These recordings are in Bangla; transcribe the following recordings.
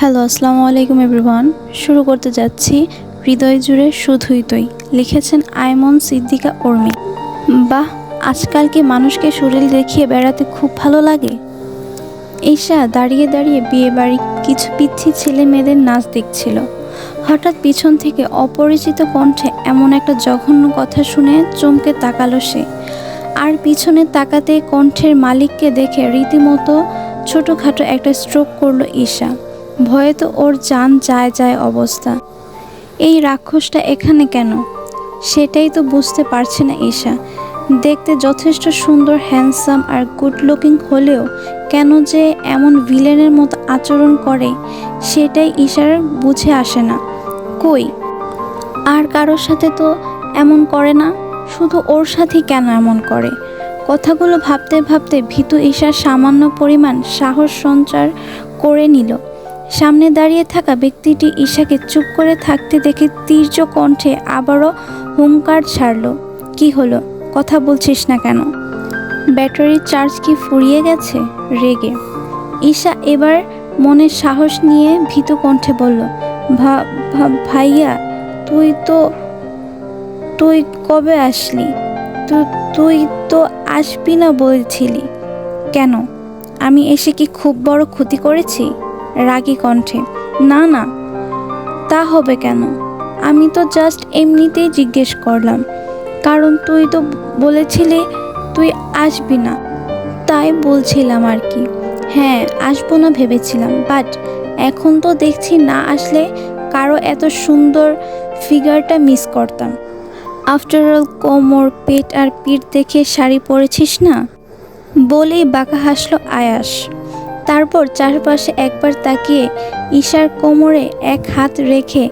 হ্যালো, আসসালামু আলাইকুম এভরিওয়ান। শুরু করতে যাচ্ছি হৃদয় জুড়ে শুধুই তুই, লিখেছেন আয়মন সিদ্দিকা উর্মি বাহ, আজকাল কি মানুষকে শরীর দেখিয়ে বেড়াতে খুব ভালো লাগে? ঈশা দাঁড়িয়ে দাঁড়িয়ে বিয়ে বাড়ি কিছু পিচ্ছি ছেলে মেয়েদের নাচ দেখছিল। হঠাৎ পিছন থেকে অপরিচিত কণ্ঠে এমন একটা জঘন্য কথা শুনে চমকে তাকালো সে। আর পিছনে তাকাতে কণ্ঠের মালিককে দেখে রীতিমতো ছোটোখাটো একটা স্ট্রোক করল ঈশা। ভয়ে তো ওর যান যায় যায় অবস্থা। এই রাক্ষসটা এখানে কেন? সেটাই তো বুঝতে পারছে না ঈশা। দেখতে যথেষ্ট সুন্দর হ্যান্ডসাম আর গুড লুকিং হলেও কেন যে এমন ভিলেনের মতো আচরণ করে, সেটাই ঈশার বুঝে আসে না। কই? আর কারোর সাথে তো এমন করে না? শুধু ওর সাথেই কেন এমন করে? কথাগুলো ভাবতে ভাবতে ভীতু ঈশার সামান্য পরিমাণ সাহস সঞ্চার করে নিল। সামনে দাঁড়িয়ে থাকা ব্যক্তিটি ঈশাকে চুপ করে থাকতে দেখে তীর্য কণ্ঠে আবারও হুঙ্কার ছাড়ল। কি হলো? কথা বলছিস না কেন? ব্যাটারির চার্জ কি ফুরিয়ে গেছে? রেগে। ঈশা এবার মনে সাহস নিয়ে ভীত কণ্ঠে বলল, "ভা- ভা- ভাইয়া, তুই তো, তুই কবে আসলি? তুই তো আসবি না বলছিলি। কেন? আমি এসে কি খুব বড় ক্ষতি করেছি? রাগী কণ্ঠে, না না, তা হবে কেন? আমি তো জাস্ট এমনিতেই জিজ্ঞেস করলাম, কারণ তুই তো বলেছিলি তুই আসবি না। তাই বলছিলাম আর কি। হ্যাঁ আসব না ভেবেছিলাম বাট এখন তো দেখছি না আসলে কারও এত সুন্দর ফিগারটা মিস করতাম। আফটার অল কোমর, পেট আর পিঠ দেখে শাড়ি পরেছিস না? বলেই বাঁকা হাসলো আয়াস। তারপর চারপাশে একবার তাকিয়ে ঈশার কোমরে এক হাত রেখে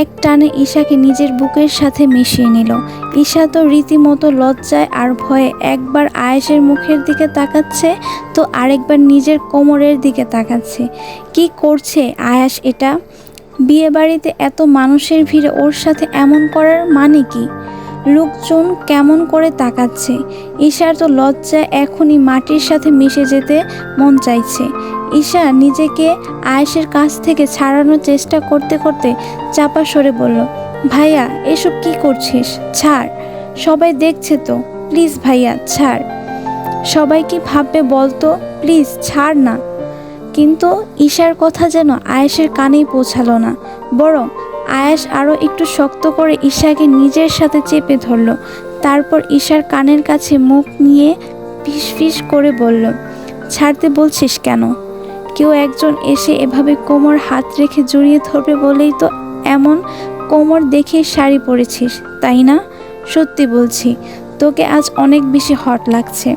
এক টানে ঈশাকে নিজের বুকের সাথে মিশিয়ে নিল। ঈশা তো রীতিমতো লজ্জায় আর ভয়ে একবার আয়েশের মুখের দিকে তাকাচ্ছে, তো আরেকবার নিজের কোমরের দিকে তাকাচ্ছে। কি করছে আয়াস এটা? বিয়ে বাড়িতে এত মানুষের ভিড়ে ওর সাথে এমন করার মানে কি? লোকজন কেমন করে তাকাচ্ছে? ঈশার তো লজ্জায় এখনই মাটির সাথে মিশে যেতে মন চাইছে। ঈশা নিজেকে আয়েশের কাছ থেকে ছাড়ানোর চেষ্টা করতে করতে চাপা সরে বলল, ভাইয়া, এসব কি করছিস? ছাড়। সবাই দেখছে তো। প্লিজ ভাইয়া, ছাড়। সবাই কি ভাববে বলতো? প্লিজ, ছাড় না। কিন্তু ঈশার কথা যেন আয়েশের কানেই পৌঁছালো না। বরং আয়েশ আরও একটু শক্ত করে ঈশাকে নিজের সাথে চেপে ধরল। তারপর ঈশার কানের কাছে মুখ নিয়ে ফিস করে বলল, ছাড়তে বলছিস কেন? কেউ একজন এসে এভাবে কোমর হাত রেখে জড়িয়ে ধরবে বলেই তো এমন কোমর দেখে শাড়ি পরেছিস, তাই না? সত্যি বলছি, তোকে আজ অনেক বেশি হট লাগছে।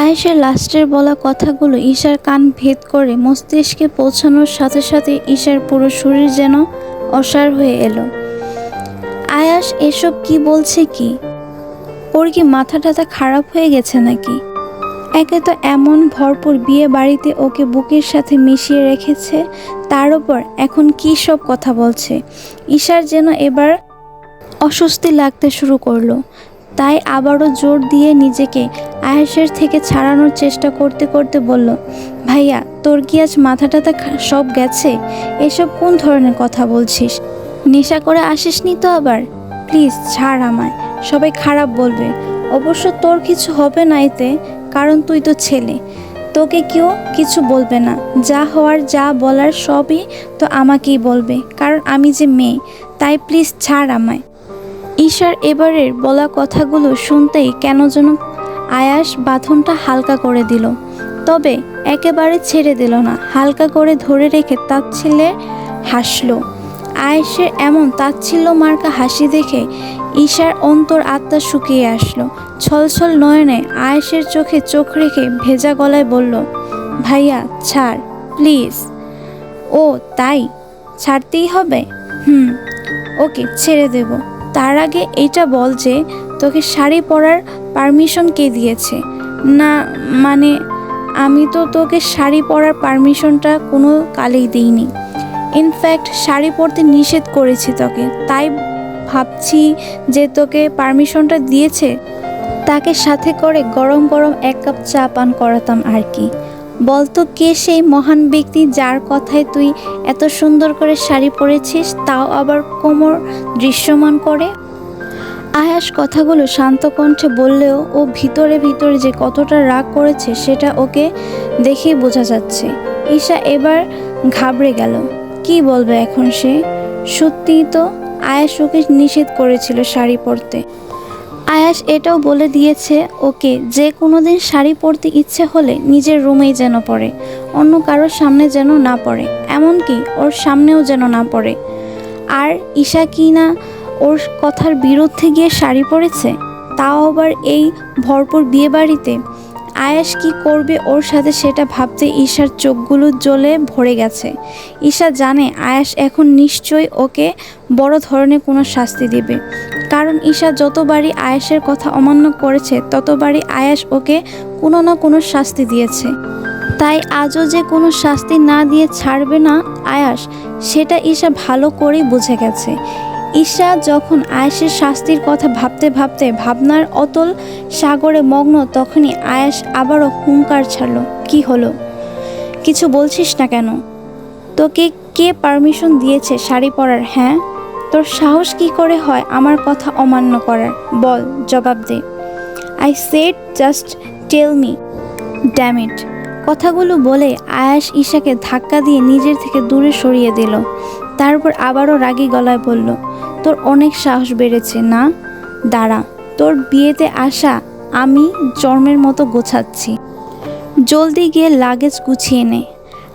আয়েশের লাস্টের বলা কথাগুলো ঈশার কান ভেদ করে মস্তিষ্কে পৌঁছানোর সাথে সাথে ঈশার পুরো শরীর যেন অসার হয়ে এলো। আয়াস, এসব কি বলছে কি? ওর কি মাথা টাথা খারাপ হয়ে গেছে নাকি? একে তো এমন ভরপুর বিয়ে বাড়িতে ওকে বুকের সাথে মিশিয়ে রেখেছে, তার উপর এখন কি সব কথা বলছে? ঈশার যেন এবার অস্বস্তি লাগতে শুরু করল। তাই আবারও জোর দিয়ে নিজেকে আয়েশের থেকে ছাড়ানোর চেষ্টা করতে করতে বলল ভাইয়া, তোর কি আজ মাথা টাথা সব গেছে? এসব কোন ধরনের কথা বলছিস? নেশা করে আসিসনি তো আবার? প্লিজ, ছাড় আমায়। সবাই খারাপ বলবে। অবশ্য তোর কিছু হবে না এতে, কারণ তুই তো ছেলে। তোকে কেউ কিছু বলবে না। যা হওয়ার, যা বলার সবই তো আমাকেই বলবে, কারণ আমি যে মেয়ে। তাই প্লিজ, ছাড় আমায়। ঈশার এবারের বলা কথাগুলো শুনতেই কেন যেন আয়াস বাঁধনটা হালকা করে দিল। তবে একেবারে ছেড়ে দিল না। হালকা করে ধরে রেখে তাচ্ছিল্যে হাসলো। আয়েশের এমন তাচ্ছিল্য মার্কা হাসি দেখে ঈশার অন্তর আত্মা শুকিয়ে আসলো। ছলছল নয়নে আয়েশের চোখে চোখ রেখে ভেজা গলায় বলল, ভাইয়া, ছাড়, প্লিজ। ও, তাই? ছাড়তেই হবে? হুম, ওকে, ছেড়ে দেব। তার আগে এটা বল যে, তোকে শাড়ি পরার পারমিশন কে দিয়েছে? না মানে আমি তো তোকে শাড়ি পরার পারমিশনটা কোনো কালেই দিইনি। ইনফ্যাক্ট শাড়ি পরতে নিষেধ করেছি তোকে। তাই ভাবছি যে তোকে পারমিশনটা দিয়েছে। তাকে সাথে করে গরম গরম এক কাপ চা পান করাতাম আর কি। বলতো, কে সেই মহান ব্যক্তি যার কথায় তুই এত সুন্দর করে শাড়ি পরেছিস, তাও আবার কোমর দৃশ্যমান করে? আয়াস কথাগুলো শান্ত কণ্ঠে বললেও ও ভিতরে ভিতরে যে কতটা রাগ করেছে সেটা ওকে দেখেই বোঝা যাচ্ছে। ঈশা এবার ঘাবড়ে গেল। কি বলবে এখন সে? সত্যিই তো আয়াস ওকে নিষেধ করেছিল শাড়ি পরতে। আয়াস এটাও বলে দিয়েছে ওকে, যে কোনো দিন শাড়ি পরতে ইচ্ছে হলে নিজের রুমেই যেন পড়ে, অন্য কারোর সামনে যেন না পড়ে। এমনকি ওর সামনেও যেন না পড়ে। আর ঈশা কি না ওর কথার বিরুদ্ধে গিয়ে শাড়ি পরেছে? তাও আবার এই ভরপুর বিয়েবাড়িতে। আয়াস কি করবে ওর সাথে সেটা ভাবতে ঈশার চোখগুলো জ্বলে ভরে গেছে। ঈশা জানে আয়াস এখন নিশ্চয়ই ওকে বড় ধরনের কোনো শাস্তি দিবে। কারণ ঈশা যতবারই আয়াসের কথা অমান্য করেছে, ততবারই আয়াস ওকে কোনো না কোনো শাস্তি দিয়েছে। তাই আজও যে কোনো শাস্তি না দিয়ে ছাড়বে না আয়াস, সেটা ঈশা ভালো করেই বুঝে গেছে। ঈশা যখন আয়াসের শাস্তির কথা ভাবতে ভাবতে ভাবনার অতল সাগরে মগ্ন, তখনই আয়াস আবারও হুঙ্কার ছাড়ল, কি হলো? কিছু বলছিস না কেন? তোকে কে পারমিশন দিয়েছে শাড়ি পরার হ্যাঁ? তোর সাহস কি করে হয় আমার কথা অমান্য করার? বল, জবাব দে। I said just tell me dammit কথাগুলো বলে আয়াস ঈশাকে ধাক্কা দিয়ে নিজের থেকে দূরে সরিয়ে দিল। তারপর আবারও রাগী গলায় বলল, তোর অনেক সাহস বেড়েছে, না? দাঁড়া, তোর বিয়েতে আসা আমি জন্মের মতো গোছাচ্ছি। জলদি গিয়ে লাগেজ গুছিয়ে নে।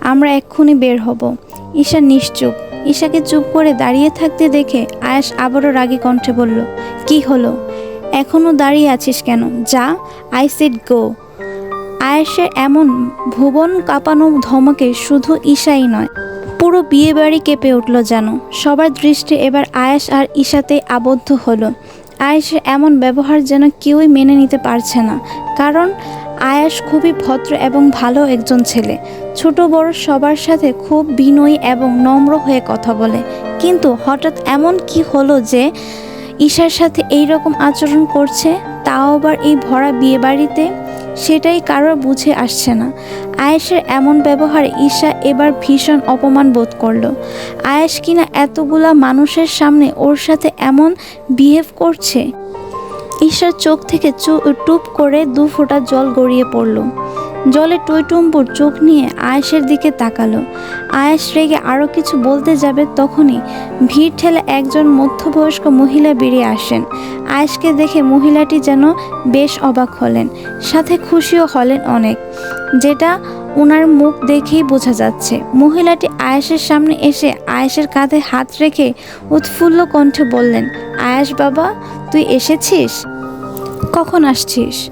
আমরা এক্ষুনি বের হব। ঈশা নিশ্চুপ। ঈশাকে চুপ করে দাঁড়িয়ে থাকতে দেখে আয়াস আবারও রাগী কণ্ঠে বলল, কি হলো? এখনও দাঁড়িয়ে আছিস কেন? যা আই সেড গো আয়েশের এমন ভুবন কাঁপানো ধমকে শুধু ঈশাই নয় পুরো বিয়ে বাড়ি কেঁপে উঠল যেন। সবার দৃষ্টি এবার আয়েশ আর ঈশাতে আবদ্ধ হলো। আয়েশের এমন ব্যবহার যেন কেউই মেনে নিতে পারছে না, কারণ আয়াস খুবই ভদ্র এবং ভালো একজন ছেলে। ছোট বড় সবার সাথে খুব বিনয়ী এবং নম্র হয়ে কথা বলে। কিন্তু হঠাৎ এমন কি হলো যে ঈশার সাথে এই রকম আচরণ করছে? তাও আবার এই ভরা বিয়ে বাড়িতে সেটাই কারোর বুঝে আসছে না। আয়েশের এমন ব্যবহারে ঈশা এবার ভীষণ অপমান বোধ করল। আয়েশ কিনা এতগুলা মানুষের সামনে ওর সাথে এমন বিহেভ করছে? ঈশার চোখ থেকে চু- টুপ করে দু ফোঁটা জল গড়িয়ে পড়ল। জলে টইটুম্বুর চোখ নিয়ে আয়েশের দিকে তাকালো। আয়েশ রেগে আরও কিছু বলতে যাবে তখনই ভিড় ঠেলে একজন মধ্যবয়স্ক মহিলা বেরিয়ে আসেন। আয়েশকে দেখে মহিলাটি যেন বেশ অবাক হলেন, সাথে খুশিও হলেন অনেক। যেটা ওনার মুখ দেখেই বোঝা যাচ্ছে। মহিলাটি আয়েশের সামনে এসে আয়েশের কাঁধে হাত রেখে উৎফুল্ল কণ্ঠে বললেন, আয়েশ বাবা, তুই এসেছিস? কখন আসছিস?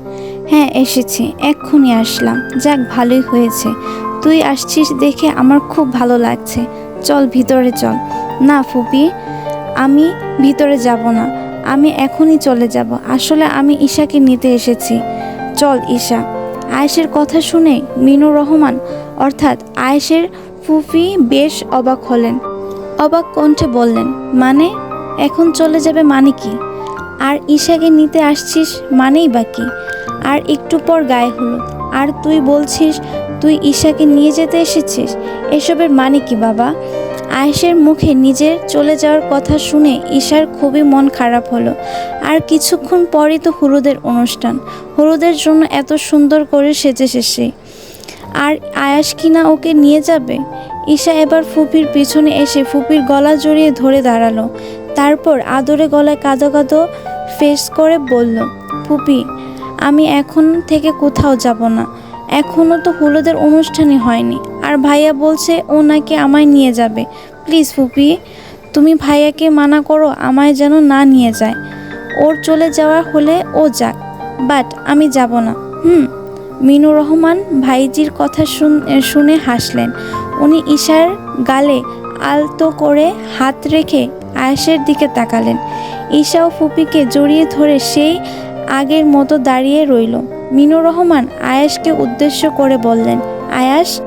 হ্যাঁ এসেছি। এক্ষুনি আসলাম। যাক, ভালোই হয়েছে। তুই আসছিস দেখে আমার খুব ভালো লাগছে। চল, ভিতরে চল। না, ফুপি, আমি ভিতরে যাব না। আমি এখনই চলে যাব। আসলে আমি ঈশাকে নিতে এসেছি। চল, ঈশা। আয়েশের কথা শুনে মিনুর রহমান, অর্থাৎ আয়েশের ফুফি বেশ অবাক হলেন। অবাক কণ্ঠে বললেন মানে? এখন চলে যাবে মানে কি? আর ঈশাকে নিতে আসছিস মানেই বা কি? আর একটু পর গায়ে হলো। আর তুই বলছিস, তুই ঈশাকে নিয়ে যেতে এসেছিস? এসবের মানে কি বাবা? আয়েশের মুখে নিজের চলে যাওয়ার কথা শুনে ঈশার খুবই মন খারাপ হলো। আর কিছুক্ষণ পরই তো হলুদের অনুষ্ঠান। হলুদের জন্য এত সুন্দর করে সেজে সে আর আয়াস কিনা ওকে নিয়ে যাবে? ঈশা এবার ফুপির পিছনে এসে ফুপির গলা জড়িয়ে ধরে দাঁড়াল। তারপর আদরে গলায় কাঁদো কাঁদো ফেস করে বলল ফুপি আমি এখন থেকে কোথাও যাব না। এখনও তো হলুদের অনুষ্ঠানই হয়নি। আর ভাইয়া বলছে ও নাকি আমায় নিয়ে যাবে। প্লিজ ফুপি, তুমি ভাইয়াকে মানা করো, আমায় যেন না নিয়ে যায়। ওর চলে যাওয়া হলে ও যাক, বাট আমি যাব না। হুম, মিনু রহমান ভাইজির কথা শুন- শুনে হাসলেন। উনি ঈশার গালে আলতো করে হাত রেখে আয়াসের দিকে তাকালেন। ঈশা ও ফুপিকে জড়িয়ে ধরে সেই আগের মতো দাঁড়িয়ে রইল। মিনুর রহমান আয়াসকে উদ্দেশ্য করে বললেন আয়াস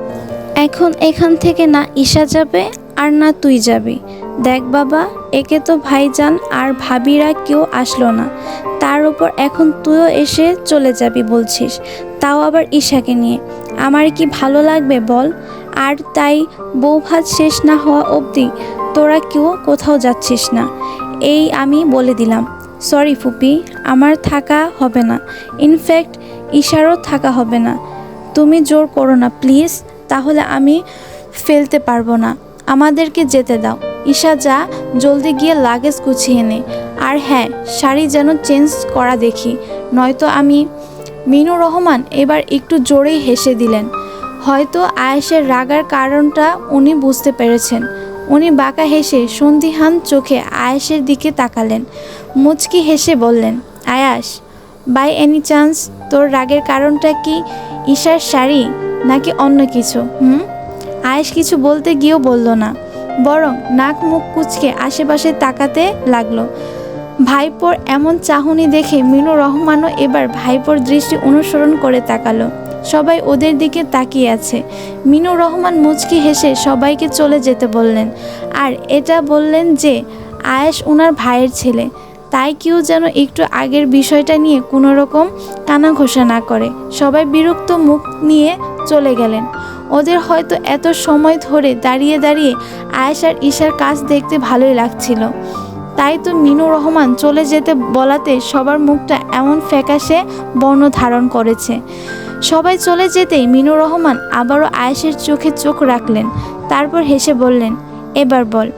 এখন এখান থেকে না ঈশা যাবে আর না তুই যাবি। দেখ বাবা, একে তো ভাইজান আর ভাবিরা কেউ আসলো না। তার উপর এখন তুইও এসে চলে যাবি বলছিস। তাও আবার ঈশাকে নিয়ে। আমার কি ভালো লাগবে বল? আর তাই বউ ভাত শেষ না হওয়া অবধি তোরা কেউ কোথাও যাচ্ছিস না। এই আমি বলে দিলাম। সরি ফুপি, আমার থাকা হবে না। ইনফ্যাক্ট ইশারও থাকা হবে না। তুমি জোর করো না প্লিজ তাহলে আমি ফেলতে পারব না। আমাদেরকে যেতে দাও। ঈশা যা, জলদি গিয়ে লাগেজ গুছিয়ে নে। আর হ্যাঁ শাড়ি যেন চেঞ্জ করা দেখি। নয়তো আমি মিনু রহমান এবার একটু জোরেই হেসে দিলেন। হয়তো আয়েশের রাগার কারণটা উনি বুঝতে পেরেছেন। উনি বাঁকা হেসে সন্দিহান চোখে আয়েশের দিকে তাকালেন। মুচকি হেসে বললেন, আয়াস বাই এনি চান্স তোর রাগের কারণটা কি ঈশার শাড়ি নাকি অন্য কিছু, হুম? আয়েশ কিছু বলতে গিয়েও বলল না, বরং নাক মুখ কুচকে আশেপাশে তাকাতে লাগল। ভাইপোর এমন চাহনি দেখে মিনু রহমানও এবার ভাইপোর দৃষ্টি অনুসরণ করে তাকালো। সবাই ওদের দিকে তাকিয়ে আছে। মিনু রহমান মুচকি হেসে সবাইকে চলে যেতে বললেন। আর এটা বললেন যে, আয়েশ ওনার ভাইয়ের ছেলে। তাই কেউ যেন একটু আগের বিষয়টা নিয়ে কোনো রকম কানা ঘোষা না করে। সবাই বিরক্ত মুখ নিয়ে চলে গেলেন। ওদের হয়তো এত সময় ধরে দাঁড়িয়ে দাঁড়িয়ে আয়েশ আর ঈশার কাজ দেখতে ভালোই লাগছিল। তাই তো মিনু রহমান চলে যেতে বলাতে সবার মুখটা এমন ফ্যাকাশে বর্ণ ধারণ করেছে। সবাই চলে যেতেই মিনু রহমান আবারও আয়েশের চোখে চোখ রাখলেন। তারপর হেসে বললেন, এবার বল,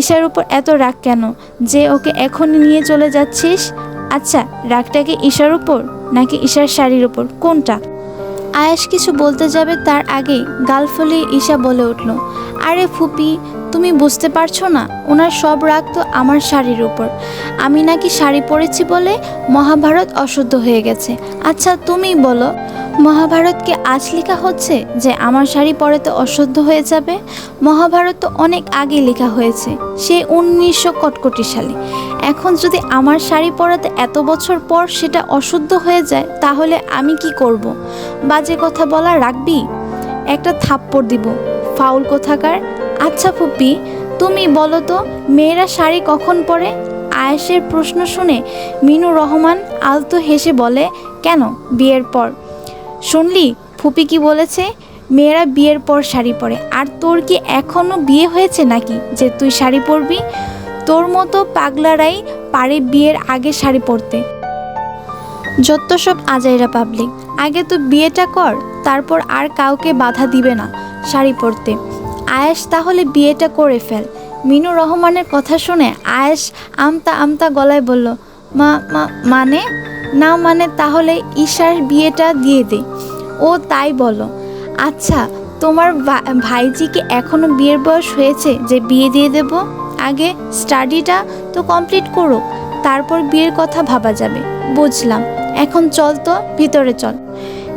ঈশার উপর এত রাগ কেন? যে ওকে এখনই নিয়ে চলে যাচ্ছিস? আচ্ছা রাগটা কি ঈশার উপর নাকি ঈশার শাড়ির উপর? কোনটা? আয়েশ কিছু বলতে যাবে তার আগেই গাল ফলিয়ে ঈশা বলে উঠল, আরে ফুপি তুমি বুঝতে পারছ না? ওনার সব রাগ তো আমার শাড়ির উপর। আমি নাকি শাড়ি পরেছি বলে মহাভারত অশুদ্ধ হয়ে গেছে। আচ্ছা তুমি বলো মহাভারতকে আজ লেখা হচ্ছে যে আমার শাড়ি পরে তো অশুদ্ধ হয়ে যাবে? মহাভারত তো অনেক আগে লেখা হয়েছে, সে উনিশশো কটকটি সালে। এখন যদি আমার শাড়ি পরাতে এত বছর পর সেটা অশুদ্ধ হয়ে যায়, তাহলে আমি কি করব। বাজে কথা বলা রাখবি একটা থাপ্পড় দিব। ফাউল কোথাকার? আচ্ছা ফুপি, তুমি বলো তো, মেয়েরা শাড়ি কখন পরে? আয়েশের প্রশ্ন শুনে মিনু রহমান আলতো হেসে বলে, কেন? বিয়ের পর। শুনলি, ফুপি কি বলেছে? মেয়েরা বিয়ের পর শাড়ি পরে। আর তোর কি এখনও বিয়ে হয়েছে নাকি, যে তুই শাড়ি পরবি? তোর মতো পাগলারাই পারে বিয়ের আগে শাড়ি পরতে। যত সব আজাইরা পাবলিক, আগে তো বিয়েটা কর, তারপর আর কাউকে বাধা দিবে না শাড়ি পরতে। আয়েশ, তাহলে বিয়েটা করে ফেল। মিনু রহমানের কথা শুনে আয়েশ আমতা আমতা গলায় বলল, মা মানে? না মানে তাহলে ঈশার বিয়েটা দিয়ে দে। ও তাই বলো। আচ্ছা তোমার ভাইজিকে এখনও বিয়ের বয়স হয়েছে যে বিয়ে দিয়ে দেব? আগে স্টাডিটা তো কমপ্লিট করুক, তারপর বিয়ের কথা ভাবা যাবে। বুঝলাম। এখন চল তো, ভিতরে চল।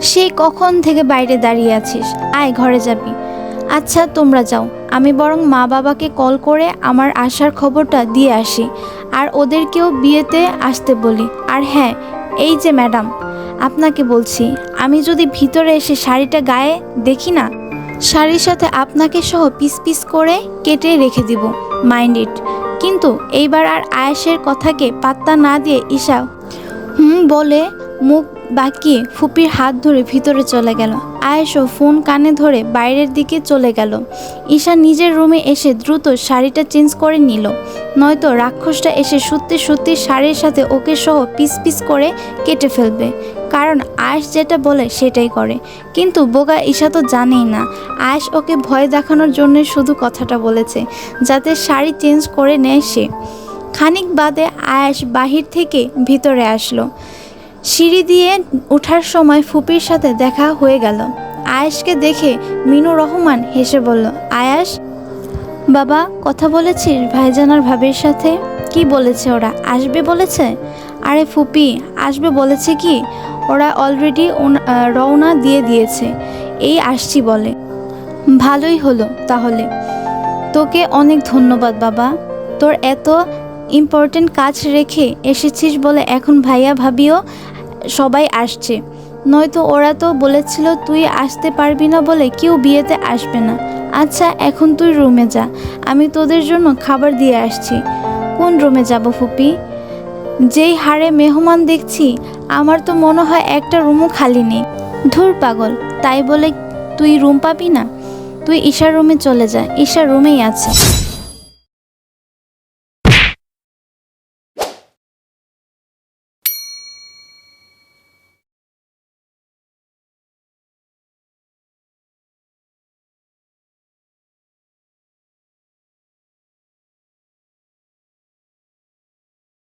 সে কখন থেকে বাইরে দাঁড়িয়ে আছিস? আয়, ঘরে যাবি। আচ্ছা তোমরা যাও। আমি বরং মা বাবাকে কল করে আমার আসার খবরটা দিয়ে আসি। আর ওদেরকেও বিয়েতে আসতে বলি। আর হ্যাঁ এই যে ম্যাডাম, আপনাকে বলছি, আমি যদি ভিতরে এসে শাড়িটা গায়ে দেখি না, শাড়ির সাথে আপনাকে সহ পিস পিস করে কেটে রেখে দিব, মাইন্ড ইট। কিন্তু এইবার আর আয়েশের কথাকে পাত্তা না দিয়ে ঈশা, হুম, বলে মুখ বাঁকিয়ে ফুপির হাত ধরে ভিতরে চলে গেল। আয়েশও ফোন কানে ধরে বাইরের দিকে চলে গেল। ঈশা নিজের রুমে এসে দ্রুত শাড়িটা চেঞ্জ করে নিল। নয়তো রাক্ষসটা এসে সত্যি সত্যি শাড়ির সাথে ওকে সহ পিস পিস করে কেটে ফেলবে। কারণ আয়েশ যেটা বলে সেটাই করে। কিন্তু বোকা ঈশা তো জানেই না। আয়েশ ওকে ভয় দেখানোর জন্য শুধু কথাটা বলেছে, যাতে শাড়ি চেঞ্জ করে নেয় সে। খানিক বাদে আয়েশ বাহির থেকে ভিতরে আসলো। সিঁড়ি দিয়ে ওঠার সময় ফুপির সাথে দেখা হয়ে গেল। আয়াসকে দেখে মিনু রহমান হেসে বলল আয়াস বাবা, কথা বলেছিস ভাইজানার ভাবির সাথে? কি বলেছে ওরা? আসবে বলেছে? আরে ফুপি, আসবে বলেছে কি? ওরা অলরেডি রওনা দিয়ে দিয়েছে। এই আসছি বলে। ভালোই হলো তাহলে। তোকে অনেক ধন্যবাদ বাবা। তোর এত ইম্পর্টেন্ট কাজ রেখে এসেছিস বলে এখন ভাইয়া ভাবিও সবাই আসছে। নয়তো ওরা তো বলেছিল তুই আসতে পারবি না বলে কেউ বিয়েতে আসবে না। আচ্ছা এখন তুই রুমে যা। আমি তোদের জন্য খাবার দিয়ে আসছি। কোন রুমে যাব ফুপি? যেই হারে মেহমান দেখছি, আমার তো মনে হয় একটা রুমও খালি নেই। ধুর পাগল, তাই বলে তুই রুম পাবি না? তুই ঈশার রুমে চলে যা ঈশার রুমেই আছে।